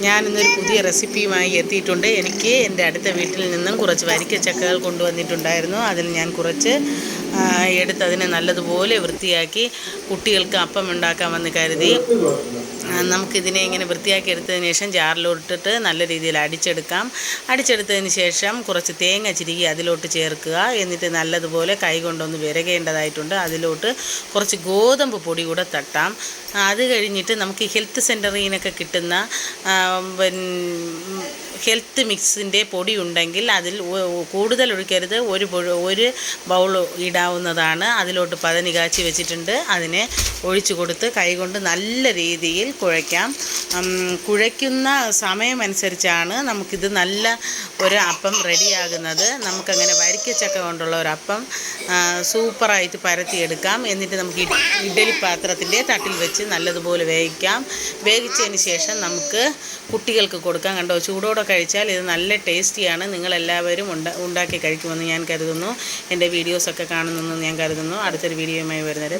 ഞാൻ ഇന്നൊരു പുതിയ റെസിപ്പിയുമായി എത്തിയിട്ടുണ്ട്. എനിക്ക് എന്റെ അടുത്ത വീട്ടിൽ നിന്നും കുറച്ച് വരിക്ക ചക്കകൾ കൊണ്ടുവന്നിട്ടുണ്ടായിരുന്നു. അതിൽ ഞാൻ കുറച്ച് എടുത്ത് അതിനെ നല്ലതുപോലെ വൃത്തിയാക്കി കുട്ടികൾക്ക് അപ്പം ഉണ്ടാക്കാമെന്ന് കരുതി. നമുക്കിതിനെ ഇങ്ങനെ വൃത്തിയാക്കി എടുത്തതിന് ശേഷം ജാറിലോട്ടിട്ട് നല്ല രീതിയിൽ അടിച്ചെടുക്കാം. അടിച്ചെടുത്തതിന് ശേഷം കുറച്ച് തേങ്ങ ചിരുകി അതിലോട്ട് ചേർക്കുക. എന്നിട്ട് നല്ലതുപോലെ കൈ കൊണ്ടൊന്ന് വിരകേണ്ടതായിട്ടുണ്ട്. അതിലോട്ട് കുറച്ച് ഗോതമ്പ് പൊടി കൂടെ തട്ടാം. അത് കഴിഞ്ഞിട്ട് നമുക്ക് ഹെൽത്ത് സെന്ററിൽ നിന്നൊക്കെ കിട്ടുന്ന ഹെൽത്ത് മിക്സിന്റെ പൊടി ഉണ്ടെങ്കിൽ അതിൽ കൂടുതൽ ഒഴിക്കരുത്. ഒരു ഒരു ബൗൾ ഇടാവുന്നതാണ്. അതിലോട്ട് പതനി കാച്ചി വെച്ചിട്ടുണ്ട്. അതിനെ ഒഴിച്ചു കൊടുത്ത് കൈകൊണ്ട് നല്ല രീതിയിൽ കുഴയ്ക്കാം. കുഴയ്ക്കുന്ന സമയമനുസരിച്ചാണ് നമുക്കിത് നല്ല ഒരു അപ്പം റെഡിയാകുന്നത്. നമുക്കങ്ങനെ വരിക്കച്ചക്ക കൊണ്ടുള്ള ഒരു അപ്പം സൂപ്പറായിട്ട് പരത്തിയെടുക്കാം. എന്നിട്ട് നമുക്ക് ഇഡലി പാത്രത്തിന്റെ തട്ടിൽ വെച്ച് നല്ലതുപോലെ വേവിക്കാം. വേവിച്ചതിന് ശേഷം നമുക്ക് കുട്ടികൾക്ക് കൊടുക്കാം. കണ്ടോ? ചൂടോടെ കഴിച്ചാൽ ഇത് നല്ല ടേസ്റ്റിയാണ്. നിങ്ങളെല്ലാവരും ഉണ്ട ഉണ്ടാക്കി കഴിക്കുമെന്ന് ഞാൻ കരുതുന്നു. എന്റെ വീഡിയോസൊക്കെ കാണുന്നെന്ന് ഞാൻ കരുതുന്നു. അടുത്തൊരു വീഡിയോയുമായി വരുന്നത്